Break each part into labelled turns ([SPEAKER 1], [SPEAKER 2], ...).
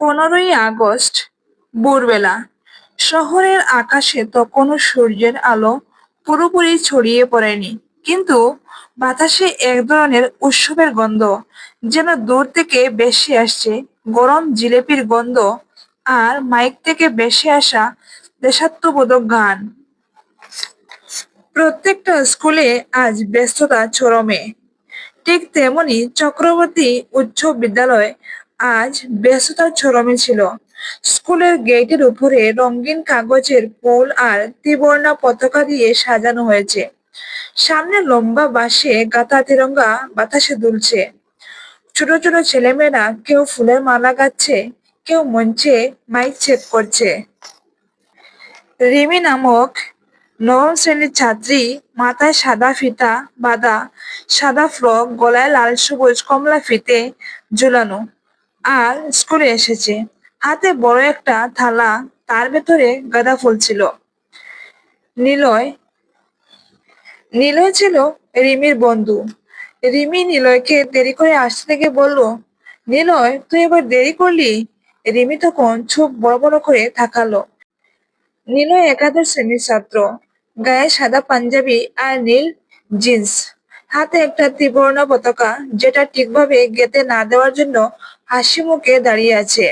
[SPEAKER 1] পনেরোই আগস্ট, ভোরবেলা। শহরের আকাশে তখনও সূর্যের আলো পুরোপুরি ছড়িয়ে পড়েনি। কিন্তু বাতাসে এক ধরনের উৎসবের গন্ধ যেন দূর থেকে বেশি আসছে। গরম জিলেপির গন্ধ আর মাইক থেকে বেশি আসা দেশাত্মবোধক গান। প্রত্যেকটা স্কুলে আজ ব্যস্ততা চরমে। ঠিক তেমনি চক্রবর্তী উচ্চ বিদ্যালয় আজ ব্যস্ততার চরমে ছিল। স্কুলের গেটের উপরে রঙিন কাগজের ফুল আর ত্রিবর্ণা পতাকা দিয়ে সাজানো হয়েছে। সামনে লম্বা বাঁশে গাঁথা তিরঙ্গা বাতাসে দুলছে। ছোট ছোট ছেলেমেয়েরা কেউ ফুলের মালা গাচ্ছে, কেউ মঞ্চে মাইক চেক করছে। রিমি নামক নবম শ্রেণির ছাত্রী মাথায় সাদা ফিতা বাঁধা সাদা ফ্রক, গলায় লাল সবুজ, কমলা ফিতে ঝুলানো। আর স্কুলে এসেছে। হাতে বড় একটা থালা, তার ভেতরে গাঁদা ফুল ছিল। নিলয় নিলয় ছিল রিমির বন্ধু। রিমি নিলয়কে দেরি করে আসতে থেকে বলল, নিলয়, তুই এবার দেরি করলি? রিমি তখন চোখ বড় বড় করে তাকালো। নিলয় একাদশ শ্রেণির ছাত্র। গায়ে সাদা পাঞ্জাবি আর নীল জিন্স। হাতে একটা ত্রিবর্ণ পতাকা, যেটা ঠিকভাবে গেতে না দেওয়ার জন্য হাসি মুখে দাঁড়িয়ে আছে।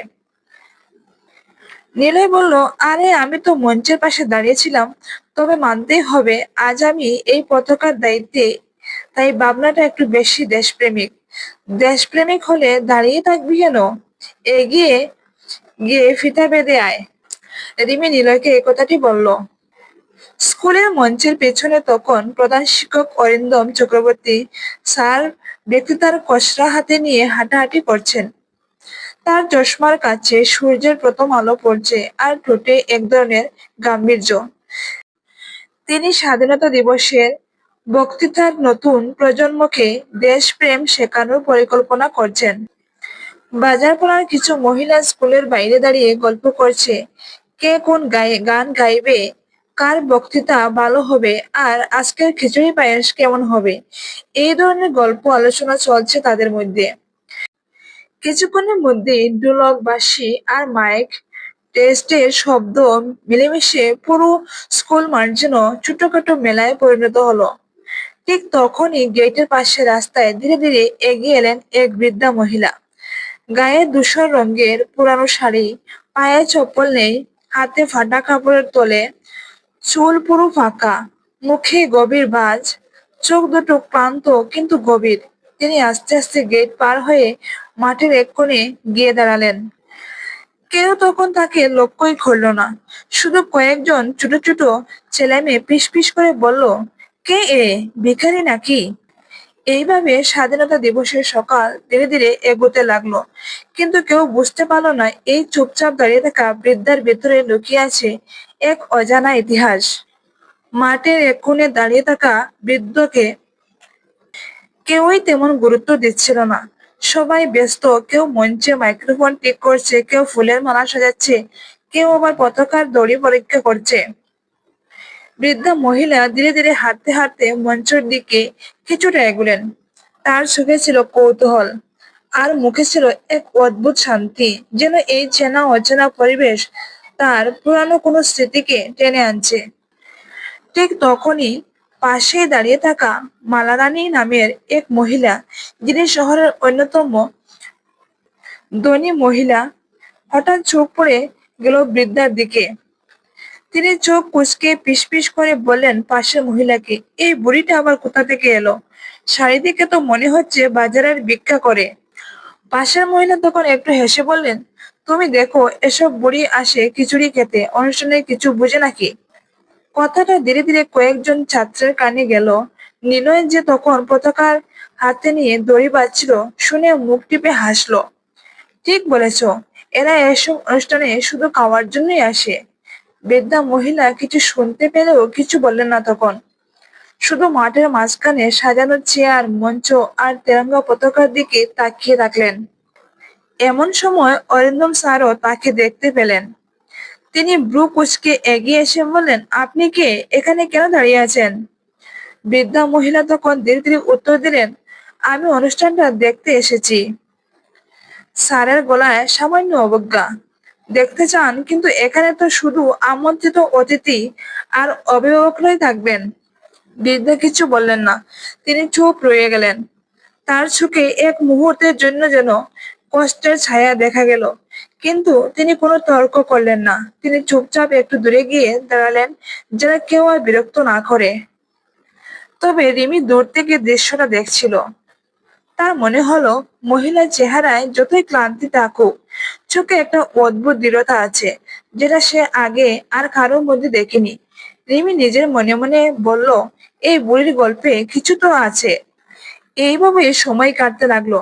[SPEAKER 1] নিলয় বলল, আরে, আমি তো মঞ্চের পাশে দাঁড়িয়েছিলাম। তবে মানতেই হবে, আজ আমি এই পতাকার দায়িত্বে। তাই ভাবনাটা একটু বেশি দেশপ্রেমিক। দেশপ্রেমিক হলে দাঁড়িয়ে থাকবি কেন? এগিয়ে গিয়ে ফিতা বেঁধে আয়। রিমি নিলয়কে এই কথাটি বলল। স্কুলের মঞ্চের পেছনে তখন প্রধান শিক্ষক অরিন্দম চক্রবর্তী স্যার ব্যক্তি তার কসরা হাতে নিয়ে হাঁটাহাঁটি করছেন। তার চশমার কাছে সূর্যের প্রথম আলো পড়ছে আর ঠোঁটে এক ধরনের গাম্ভীর্য। তিনি স্বাধীনতা দিবসের বক্তৃতার নতুন প্রজন্মকে দেশপ্রেম শেখানোর পরিকল্পনা করছেন। বাজার পড়ার কিছু মহিলা স্কুলের বাইরে দাঁড়িয়ে গল্প করছে, কে কোন গান গাইবে, কার বক্তৃতা ভালো হবে, আর আজকের খিচুড়ি পায়েস কেমন হবে? এই ধরনের গল্প আলোচনা চলছে তাদের মধ্যে। কিছুক্ষণের মধ্যে ঢোলক বাঁশি আর মাইক টেস্টের শব্দ মিলেমিশে পুরো স্কুল মাঠ ছোটখাটো মেলায় পরিণত হলো। ঠিক তখনই গেটের পাশে রাস্তায় ধীরে ধীরে এগিয়ে এলেন এক বৃদ্ধা মহিলা। গায়ে ধূসর রঙের পুরানো শাড়ি, পায়ে চপ্পল নেই, হাতে ফাটা কাপড়ের তলে, চুল পুরো ফাঁকা, মুখে গভীর বাজ, চোখ দুটো ক্লান্ত কিন্তু গভীর। তিনি আস্তে আস্তে গেট পার হয়ে মাঠের এক কোণে গিয়ে দাঁড়ালেন। কেউ তখন তাকে লক্ষ্যই করল না। শুধু কয়েকজন ছোট ছোট ছেলে মেয়ে পিস পিস করে বলল, কে এ? ভিখারি নাকি? এইভাবে স্বাধীনতা দিবসের সকাল ধীরে ধীরে এগোতে লাগল। কিন্তু কেউ বুঝতে পারল না, এই চুপচাপ দাঁড়িয়ে থাকা বৃদ্ধার ভেতরে লুকিয়ে আছে এক অজানা ইতিহাস। মাঠের এক কোণে দাঁড়িয়ে থাকা বৃদ্ধকে কেউই তেমন গুরুত্ব দিচ্ছিল না। সবাই ব্যস্ত, কেউ মঞ্চে মাইক্রোফোন ঠিক করছে, কেউ ফুলের মালা সাজাচ্ছে, কেউ আবার পতাকার দড়ি পরীক্ষা করছে। বৃদ্ধা মহিলা ধীরে ধীরে হাঁটতে হাঁটতে মঞ্চের দিকে কিছুটা এগুলেন। তার চোখে ছিল কৌতূহল, আর মুখে ছিল এক অদ্ভুত শান্তি, যেন এই চেনা অচেনা পরিবেশ তার পুরানো কোনো স্মৃতিকে টেনে আনছে। ঠিক তখনই পাশে দাঁড়িয়ে থাকা মালারানী নামের এক মহিলা, যিনি শহরের অন্যতম ধনী মহিলা, হঠাৎ চোখ পড়ে গেল বৃদ্ধার দিকে। তিনি চোখ কুচকে পিস করে বললেন, পাশের মহিলাকে, এই বুড়িটা আবার কোথা থেকে এলো? শাড়ি তো মনে হচ্ছে বাজারের ভিক্ষা করে। পাশের মহিলা তখন একটু হেসে বললেন, তুমি দেখো, এসব বুড়ি আসে খিচুড়ি খেতে, অনুষ্ঠানে কিছু বুঝে নাকি? কথাটা ধীরে ধীরে কয়েকজন ছাত্রের কানে গেল। নিলয় যে তখন পতাকার হাতে নিয়ে দড়ি বাজছিল শুনে মুখ টিপে হাসলো। ঠিক বলেছ, এরা এসব অনুষ্ঠানে শুধু খাওয়ার জন্যই আসে। বৃদ্ধা মহিলা কিছু শুনতে পেলেও কিছু বললেন না তখন। শুধু মাঠের মাঝখানে সাজানো চেয়ার, মঞ্চ আর তেরঙ্গা পতাকার দিকে তাকিয়ে থাকলেন। এমন সময় অরিন্দম স্যারও তাকে দেখতে পেলেন। তিনি ব্রু কুচকে এগিয়ে এসে বললেন, আপনি কে? এখানে কেন দাঁড়িয়ে আছেন? বৃদ্ধা মহিলা তখন ধীরে ধীরে উত্তর দিলেন, আমি অনুষ্ঠানটা দেখতে এসেছি। স্যারের গলায় সামান্য অবজ্ঞা। দেখতে চান, কিন্তু এখানে তো শুধু আমন্ত্রিত অতিথি আর অভিভাবকরাই থাকবেন বৃদ্ধা কিছু বললেন না। তিনি চুপ রয়ে গেলেন। তার চোখে এক মুহূর্তের জন্য যেন কষ্টের ছায়া দেখা গেল। কিন্তু তিনি কোনো তর্ক করলেন না। তিনি চুপচাপ একটু দূরে গিয়ে দাঁড়ালেন যেন কেউ আর বিরক্ত না করে। তবে রিমি দূর থেকে দৃশ্যটা দেখছিল। তার মনে হলো, মহিলার চেহারায় যতই ক্লান্তি থাকুক, চোখে একটা অদ্ভুত দৃঢ়তা আছে, যেটা সে আগে আর কারোর মধ্যে দেখেনি। রিমি নিজের মনে মনে বলল, এই বুড়ির গল্পে কিছু তো আছে। এইভাবে সময় কাটতে লাগল।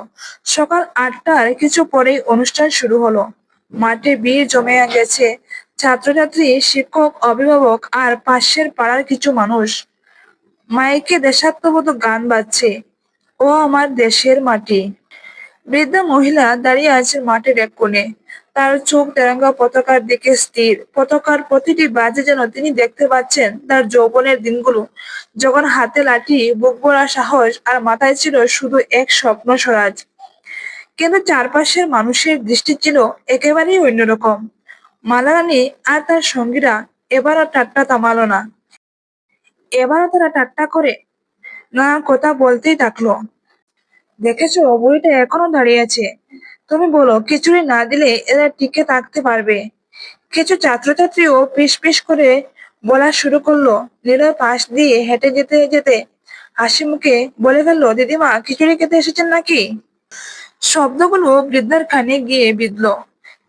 [SPEAKER 1] সকাল আটটার কিছু পরেই অনুষ্ঠান শুরু হলো। মাঠে ভিড় জমে গেছে। ছাত্রছাত্রী, শিক্ষক, অভিভাবক আর পাশের পাড়ার কিছু মানুষ মাইকে দেশাত্মবোধক গান বাজছে। ও আমার দেশের মাটি। বৃদ্ধা মহিলা দাঁড়িয়ে আছে মাঠের এক কোণে। তার চোখ তেরঙ্গা পতাকার দিকে স্থির। পতাকার প্রতিটি বাজে যেন তিনি দেখতে পাচ্ছেন তার যৌবনের দিনগুলো। যখন হাতে লাঠি, বুক সাহস আর মাথায় ছিল শুধু এক স্বপ্ন স্বরাজ। কিন্তু চারপাশের মানুষের দৃষ্টি ছিল একেবারেই অন্যরকম? মালারানী আর তার সঙ্গীরা এবারও ঠাট্টা থামালো না। এবারও তারা ঠাট্টা করে না কথা বলতেই থাকল। দেখেছ, বুড়িটা এখনও দাঁড়িয়ে আছে। তুমি বলো, খিচুড়ি না দিলে এরা টিকে থাকতে পারবে? কিছু ছাত্রছাত্রীও পিস পিস করে বলা শুরু করল। নীলয় পাশ দিয়ে হেঁটে যেতে যেতে হাসি মুখে বলে ফেলল, দিদিমা, খিচুড়ি খেতে এসেছেন নাকি? শব্দগুলো বৃদ্ধার কানে গিয়ে বিঁধল।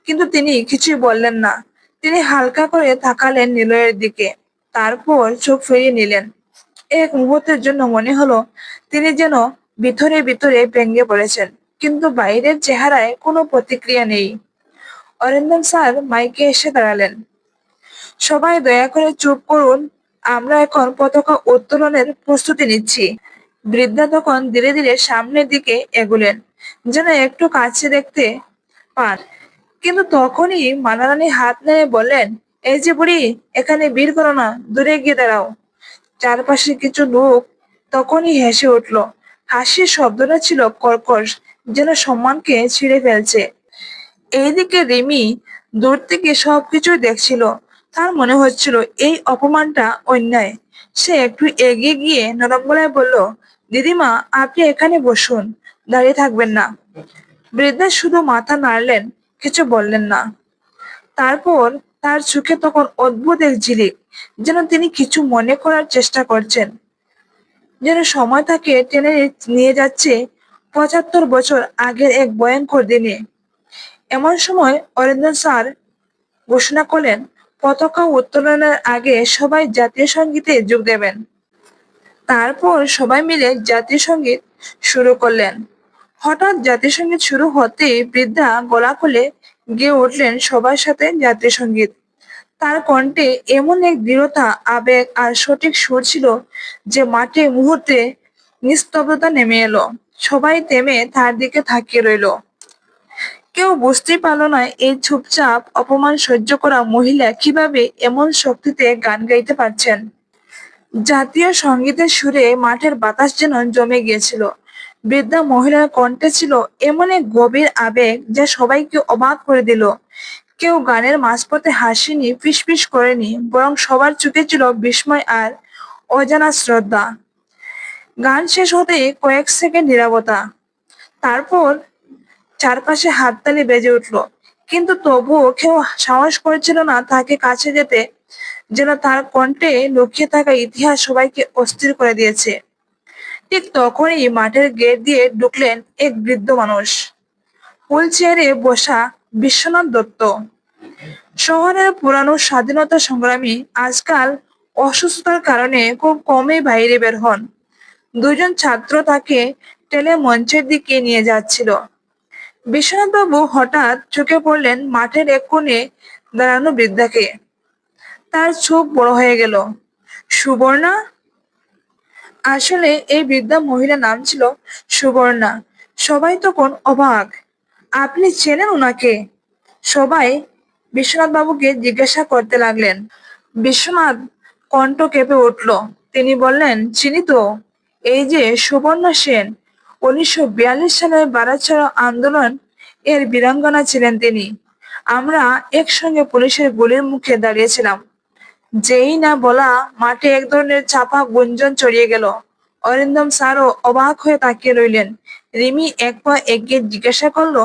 [SPEAKER 1] কিন্তু তিনি কিছুই বললেন না। তিনি হালকা করে তাকালেন নিলয়ের দিকে। তারপর চোখ ফিরিয়ে নিলেন। এক মুহূর্তের জন্য মনে হলো তিনি যেন ভিতরে ভিতরে ভেঙে পড়েছেন, কিন্তু বাইরের চেহারায় কোনো প্রতিক্রিয়া নেই। অরিন্দম স্যার মাইকে এসে দাঁড়ালেন। সবাই দয়া করে চুপ করুন। আমরা এখন পতাকা উত্তোলনের প্রস্তুতি নিচ্ছি। বৃদ্ধা তখন ধীরে ধীরে সামনের দিকে এগুলেন। যেন একটু কাছে দেখতে পান। কিন্তু তখনই মানারানী হাত নেড়ে বললেন, এই যে বুড়ি, এখানে বীর করো না, দূরে গিয়ে দাঁড়াও। চারপাশে কিছু লোক তখনই হেসে উঠল। হাসির শব্দটা ছিল কর্কশ, যেন সম্মানকে ছিঁড়ে ফেলছে। এইদিকে রিমি দূর থেকে সবকিছু দেখছিল। তার মনে হচ্ছিল, এই অপমানটা অন্যায়। সে একটু এগিয়ে গিয়ে নরম গলায় বলল, দিদিমা, আপনি এখানে বসুন। দাঁড়িয়ে থাকবেন না। বৃদ্ধা শুধু মাথা নাড়লেন, কিছু বললেন না। তারপর তার চোখে তখন অদ্ভুত এক ঝিলিক, যেন তিনি কিছু মনে করার চেষ্টা করছেন। যেন সময় তাকে টেনে নিয়ে যাচ্ছে পঁচাত্তর বছর আগের এক ভয়ঙ্কর দিনে। এমন সময় অরিন্দর স্যার ঘোষণা করলেন, পতাকা উত্তোলনের আগে সবাই জাতীয় সঙ্গীতে যোগ দেবেন। তারপর সবাই মিলে জাতীয় সংগীত শুরু করলেন। হঠাৎ জাতীয় সংগীত শুরু হতে বৃদ্ধা গলা খুলে গিয়ে উঠলেন সবার সাথে জাতীয় সংগীত তার কণ্ঠে এমন এক দৃঢ়তা, আবেগ আর সঠিক সুর ছিল যে মাঠে মুহূর্তে নিস্তব্ধতা নেমে এলো। সবাই থেমে তার দিকে তাকিয়ে রইল। কেউ বুঝতেই পারল না এই চুপচাপ অপমান সহ্য করা মহিলা কীভাবে এমন শক্তিতে গান গাইতে পারছেন। জাতীয় সঙ্গীতের সুরে মাঠের বাতাস যেন জমে গিয়েছিল। বৃদ্ধা মহিলার কণ্ঠে ছিল এমন এক গভীর আবেগ যা সবাইকে অবাক করে দিল। কেউ গানের মাঝপথে হাসিনি ফিসফিস করেনি, বরং সবার চোখে ছিল বিস্ময় আর অজানা শ্রদ্ধা। গান শেষ হতেই কয়েক সেকেন্ড নিরাপত্তা তারপর চারপাশে হাততালি বেজে উঠল। কিন্তু তবুও কেউ সাহস করেছিল না তাকে কাছে যেতে, যেন তার কণ্ঠে লুকিয়ে থাকা ইতিহাস সবাইকে অস্থির করে দিয়েছে। ঠিক তখনই মাঠের গেট দিয়ে ঢুকলেন এক বৃদ্ধ মানুষ। হুইল চেয়ারে বসা বিশ্বনাথ দত্ত। শহরের পুরানো স্বাধীনতা সংগ্রামী আজকাল অসুস্থতার কারণে খুব কমই বাইরে বের হন। দুজন ছাত্র তাকে টেলে মঞ্চের দিকে নিয়ে যাচ্ছিল। বিশ্বনাথবাবু হঠাৎ চোখে পড়লেন মাঠের এক কোণে দাঁড়ানো বৃদ্ধাকে। তার চোখ বড় হয়ে গেল। সুবর্ণা আসলে এই বৃদ্ধা মহিলা নাম ছিল সুবর্ণা। সবাই তখন অবাক। আপনি চেনেন ওনাকে সবাই বিশ্বনাথ বাবুকে জিজ্ঞাসা করতে লাগলেন। বিশ্বনাথ কণ্ঠ কেঁপে উঠল। তিনি বললেন, চিনি তো? এই যে সুবর্ণ সেন, উনিশশো বিয়াল্লিশ সালে বারাছড়া আন্দোলন এর বীরাঙ্গনা ছিলেন তিনি। আমরা একসঙ্গে পুলিশের গুলির মুখে দাঁড়িয়েছিলাম। যেই না বলা মাঠে এক ধরনের চাপা গুঞ্জন ছড়িয়ে গেল। অরিন্দম স্যারও অবাক হয়ে তাকিয়ে রইলেন। রিমি এক পা এগিয়ে জিজ্ঞাসা করল,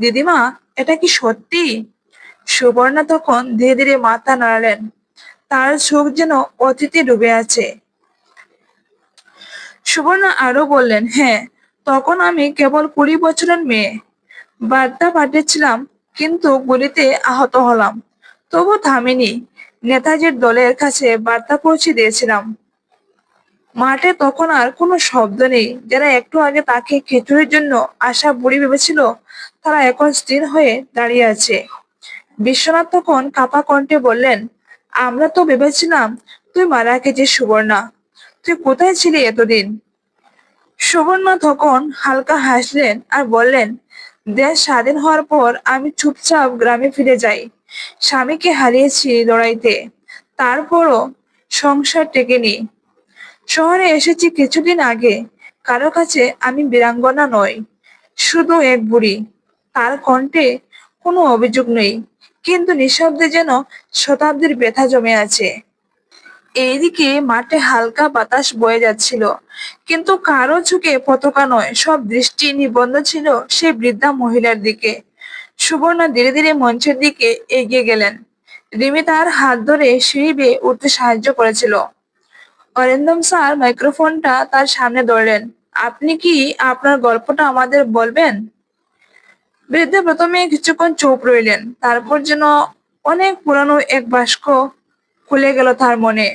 [SPEAKER 1] দিদিমা, এটা কি সত্যি? সুবর্ণা তখন ধীরে ধীরে মাথা নাড়ালেন। তার চোখ যেন অতীতে ডুবে আছে। সুবর্ণা আরও বললেন হ্যাঁ তখন আমি কেবল কুড়ি বছরের মেয়ে। বার্তা পাঠিয়েছিলাম, কিন্তু গুলিতে আহত হলাম। তবু থামিনি। নেতাজির দলের কাছে বার্তা পৌঁছে দিয়েছিলাম। মাঠে তখন আর কোনো শব্দ নেই। যারা একটু আগে তাকে খিচুড়ির জন্য আশা বুড়ি ভেবেছিল, তারা এখন স্থির হয়ে দাঁড়িয়ে আছে। বিশ্বনাথ তখন কাপা কণ্ঠে বললেন, আমরা তো ভেবেছিলাম তুই মারা গেছিস, সুবর্ণা। তুই কোথায় ছিলি এতদিন? সুবর্ণা তখন হালকা হাসলেন আর বললেন, দেশ স্বাধীন হওয়ার পর আমি চুপচাপ গ্রামে ফিরে যাই। স্বামীকে হারিয়েছি লড়াইতে, তারপরও সংসার টেকেনি শহরে এসেছি কিছুদিন আগে, কারও কাছে আমি বীরাঙ্গনা নই, শুধু এক বুড়ি। তার কণ্ঠে কোনো অভিযোগ নেই, কিন্তু নিঃশব্দে যেন শতাব্দীর ব্যথা জমে আছে। এইদিকে মাঠে হালকা বাতাস বয়ে যাচ্ছিল, কিন্তু কারও চোখে পতাকা নয়, সব দৃষ্টি নিবন্ধ ছিল সেই বৃদ্ধা মহিলার দিকে। সুবর্ণা ধীরে ধীরে মঞ্চের দিকে এগিয়ে গেলেন। রিমি তার হাত ধরে সিঁড়ি বেয়ে উঠতে সাহায্য করেছিল। অরিন্দম স্যার মাইক্রোফোনটা তার সামনে ধরলেন। আপনি কি আপনার গল্পটা আমাদের বলবেন? বৃদ্ধা প্রথমে কিছুক্ষণ চুপ রইলেন, তারপর যেন অনেক পুরানো এক বাস্ক খুলে গেল তার মনে।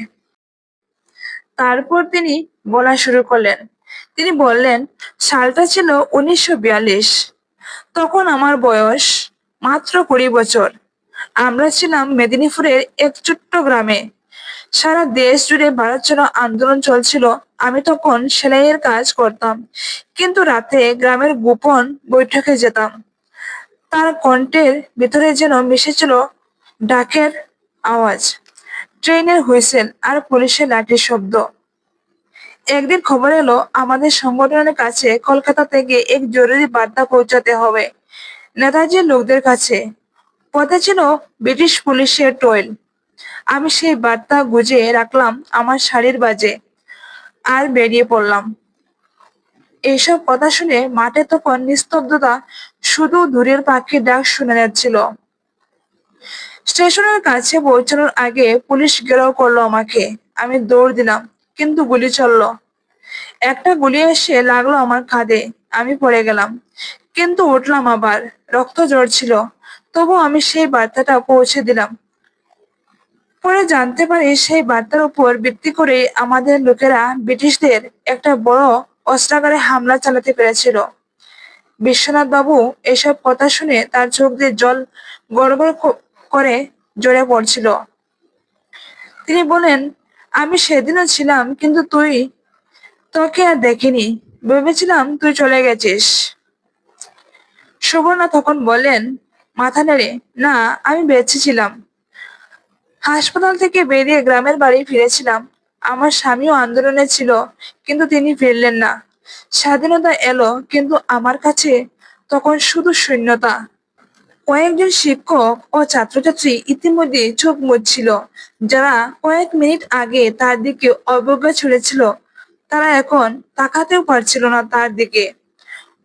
[SPEAKER 1] তারপর তিনি বলা শুরু করলেন। তিনি বললেন, সালটা ছিল উনিশশো বিয়াল্লিশ। তখন আমার বয়স মাত্র কুড়ি বছর। আমরা ছিলাম মেদিনীপুরের এক ছোট্ট গ্রামে। সারা দেশ জুড়ে ভারত ছাড়ো আন্দোলন চলছিল, আমি তখন সেলাইয়ের কাজ করতাম। কিন্তু রাতে গ্রামের গোপন বৈঠকে যেতাম। তার কণ্ঠের ভিতরে যেন মিশেছিল ডাকের আওয়াজ। ট্রেনের হুইসেল আর পুলিশের লাঠির শব্দ। একদিন খবর এলো, আমাদের সংগঠনের কাছে কলকাতা থেকে এক জরুরি বার্তা পৌঁছাতে হবে। নেতাজির লোকদের কাছে। পথে ছিল ব্রিটিশ পুলিশের টোয়েল। আমি সেই বার্তা গুজে রাখলাম আমার শাড়ির বাজে আর বেরিয়ে পড়লাম। এইসব কথা শুনে মাঠে তখন নিস্তব্ধতা শুধু দূরের পাখির ডাক শুনে যাচ্ছিল। স্টেশনের কাছে পৌঁছানোর আগে পুলিশ গেরাও করল আমাকে। আমি দৌড় দিলাম। কিন্তু গুলি চলল। একটা গুলি এসে লাগল আমার কাঁধে আমি পড়ে গেলাম। কিন্তু উঠলাম আবার। রক্ত ছিল। তবু আমি সেই বার্তাটা পৌঁছে দিলাম। পরে জানতে পারি সেই বার্তার উপর ভিত্তি করে আমাদের লোকেরা ব্রিটিশদের একটা বড় অস্ত্রাগারে হামলা চালাতে পেরেছিল। বিশ্বনাথ বাবু এসব কথা শুনে তার চোখ দিয়ে জল গড়গড় করে জড়ে পড়ছিল। তিনি বলেন আমি সেদিনও ছিলাম, কিন্তু তুই তোকে আর দেখিনি। ভেবেছিলাম তুই চলে গেছিস। সুবর্ণা তখন বলেন মাথা নেড়ে, না, আমি বেঁচে ছিলাম। হাসপাতাল থেকে বেরিয়ে গ্রামের বাড়ি ফিরেছিলাম। আমার স্বামীও আন্দোলনে ছিল, কিন্তু তিনি ফিরলেন না। স্বাধীনতা এলো, কিন্তু আমার কাছে তখন শুধু শূন্যতা। কয়েকজন শিক্ষক ও ছাত্রছাত্রী ইতিমধ্যে চোখ মুচ্ছিল যারা কয়েক মিনিট আগে তার দিকে অবজ্ঞা ছুড়েছিল, তারা এখন তাকাতেও পারছিল না তার দিকে।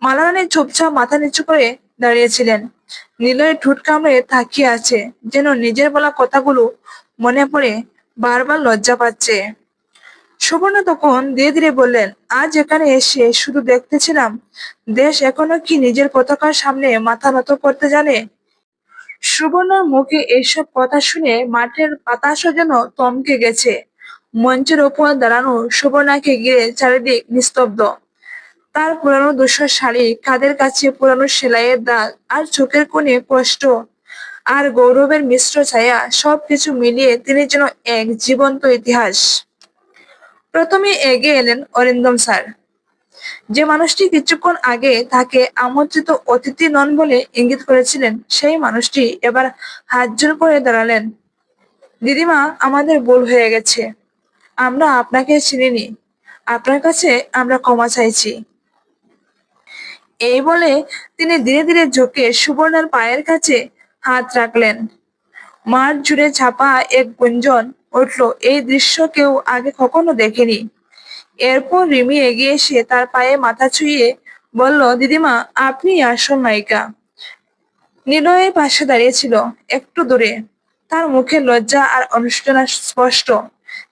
[SPEAKER 1] মালারানী চুপচাপ মাথা নিচু করে দাঁড়িয়েছিলেন। নীলয়ের ঠোঁট কামড়ে তাকিয়ে আছে, যেন নিজের বলা কথাগুলো মনে পড়ে বারবার লজ্জা পাচ্ছে। সুবর্ণা তখন ধীরে ধীরে বললেন, আজ এখানে এসে শুধু দেখতেছিলাম, দেশ এখনও কি নিজের পতাকার সামনে মাথা নত করতে জানে? সুবর্ণার মুখে এইসব কথা শুনে মাঠের বাতাসও যেন তমকে গেছে। মঞ্চের ওপর দাঁড়ানো সুবর্ণাকে ঘিরে চারিদিক নিস্তব্ধ। তার পুরানো দুশো শাড়ি, কাদের কাছে পুরানো সেলাইয়ের দাগ, আর চোখের কোণে কষ্ট আর গৌরবের মিশ্র ছায়া, সবকিছু মিলিয়ে তিনি যেন এক জীবন্ত ইতিহাস। প্রথমে এগিয়ে এলেন অরিন্দম স্যার। যে মানুষটি কিছুক্ষণ আগে তাকে আমন্ত্রিত অতিথি নন বলে ইঙ্গিত করেছিলেন, সেই মানুষটি এবার হাত জোর করে দাঁড়ালেন। দিদিমা, আমাদের ভুল হয়ে গেছে। আমরা আপনাকে চিনিনি। আপনার কাছে আমরা ক্ষমা চাইছি। এই বলে তিনি ধীরে ধীরে ঝুঁকে সুবর্ণার পায়ের কাছে হাত রাখলেন। মাঠ জুড়ে ছাপা এক গুঞ্জন উঠল। এই দৃশ্য কেউ আগে কখনো দেখেনি। এরপর রিমি এগিয়ে এসে তার পায়ে মাথা ছুঁয়ে বলল, দিদিমা, আপনি আসল নায়িকা। নিলয়ের পাশে দাঁড়িয়েছিল, একটু দূরে। তার মুখে লজ্জা আর অনুষ্ঠান স্পষ্ট।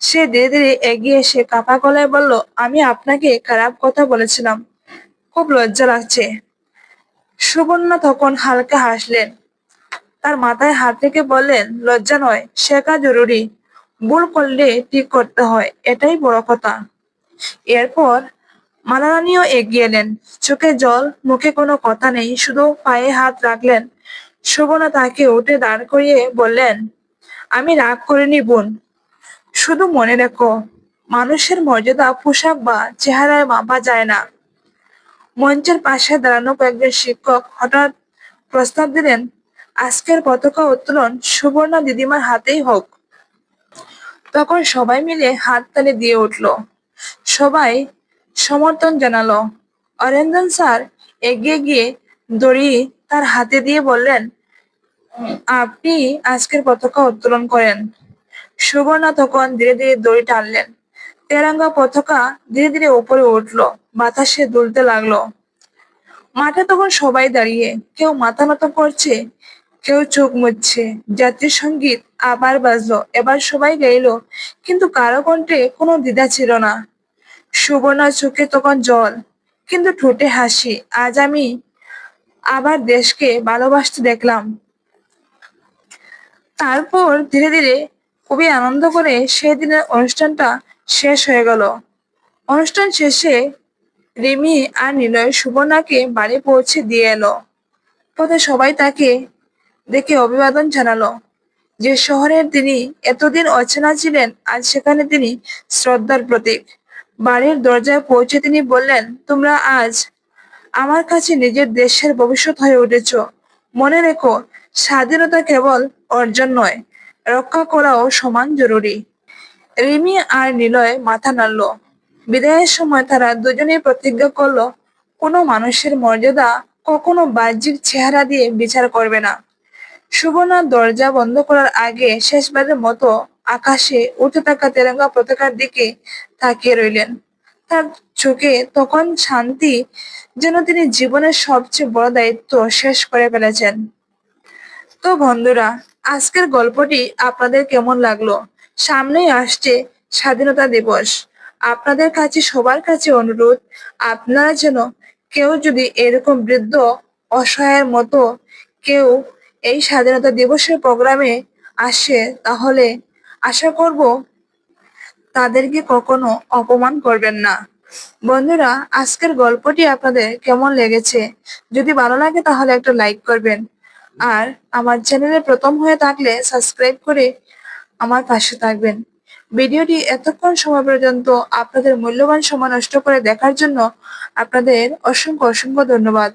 [SPEAKER 1] সে ধীরে ধীরে এগিয়ে এসে কাপা গলায় বলল, আমি আপনাকে খারাপ কথা বলেছিলাম। খুব লজ্জা লাগছে। সুবর্ণা তখন হালকা হাসলেন। তার মাথায় হাত রেখে বললেন, লজ্জা নয়, শেখা জরুরি। ভুল করলে ঠিক করতে হয়, এটাই বড় কথা। এরপর মালারানিও এগিয়ে এলেন। চোখে জল, মুখে কোনো কথা নেই, শুধু পায়ে হাত রাখলেন। শোভনা তাকে উঠে দাঁড় করিয়ে বললেন, আমি রাগ করিনি বোন। শুধু মনে রেখো, মানুষের মর্যাদা, পোশাক বা চেহারায় মাপা যায় না। মঞ্চের পাশে দাঁড়ানো কয়েকজন শিক্ষক হঠাৎ প্রস্তাব দিলেন, আজকের পতাকা উত্তোলন সুবর্ণা দিদিমার হাতেই হোক। তখন সবাই মিলে হাততালি দিয়ে উঠল। সবাই সমর্থন জানালো। অরেন্দন স্যার এগিয়ে গিয়ে দড়ি তার হাতে দিয়ে বললেন, আপনি আজকের পতাকা উত্তোলন করেন। সুবর্ণা তখন ধীরে ধীরে দড়ি টানলেন। তেরাঙ্গা পতাকা ধীরে ধীরে উপরে উঠল, বাতাসে দুলতে লাগল। মাঠে তখন সবাই দাঁড়িয়ে, কেউ মাথা নত করছে কেউ চোখ মুচ্ছে। জাতীয় সংগীত আবার বাজলো, এবার সবাই গাইলো, কিন্তু কারও কণ্ঠে কোনো দ্বিধা ছিল না। সুবর্ণার চোখে তখন জল, কিন্তু ঠোঁটে হাসি। আজ আমি আবার দেশকে ভালোবাসতে দেখলাম। তারপর ধীরে ধীরে খুবই আনন্দ করে সেই দিনের অনুষ্ঠানটা শেষ হয়ে গেল। অনুষ্ঠান শেষে রিমি আর নিলয় সুবর্ণাকে বাড়ি পৌঁছে দিয়ে এলো। পথে সবাই তাকে দেখে অভিবাদন জানালো। যে শহরের তিনি এতদিন অচেনা ছিলেন, আজ সেখানে তিনি শ্রদ্ধার প্রতীক। বাড়ির দরজায় পৌঁছে তিনি বললেন, তোমরা আজ আমার কাছে নিজের দেশের ভবিষ্যৎ হয়ে উঠেছ। মনে রেখো, স্বাধীনতা কেবল অর্জন নয়, রক্ষা করাও সমান জরুরি। রিমি আর নিলয় মাথা নাড়ল। বিদায়ের সময় তারা দুজনেই প্রতিজ্ঞা করল, কোনো মানুষের মর্যাদা কখনো বাহ্যিক চেহারা দিয়ে বিচার করবে না। সুবর্ণা দরজা বন্ধ করার আগে শেষবারের মতো আকাশে উঠে থাকা তেরঙ্গা পতাকার দিকে তাকিয়ে রইলেন। তার চোখে তখন শান্তি যেন তিনি জীবনের সবচেয়ে বড় দায়িত্ব শেষ করে ফেলেছেন। তো বন্ধুরা, আজকের গল্পটি আপনাদের কেমন লাগল? সামনেই আসছে স্বাধীনতা দিবস। আপনাদের কাছে সবার কাছে অনুরোধ, আপনারা যেন কেউ যদি এরকম বৃদ্ধ অসহায়ের মতো কেউ এই স্বাধীনতা দিবসের প্রোগ্রামে আসে, তাহলে আশা করব তাদেরকে কখনো অপমান করবেন না। বন্ধুরা, আজকের গল্পটি আপনাদের কেমন লেগেছে? যদি ভালো লাগে, তাহলে একটা লাইক করবেন। আর আমার চ্যানেলে প্রথম হয়ে থাকলে সাবস্ক্রাইব করে আমার পাশে থাকবেন। ভিডিওটি এতক্ষণ সময় পর্যন্ত আপনাদের মূল্যবান সময় নষ্ট করে দেখার জন্য আপনাদের অসংখ্য অসংখ্য ধন্যবাদ।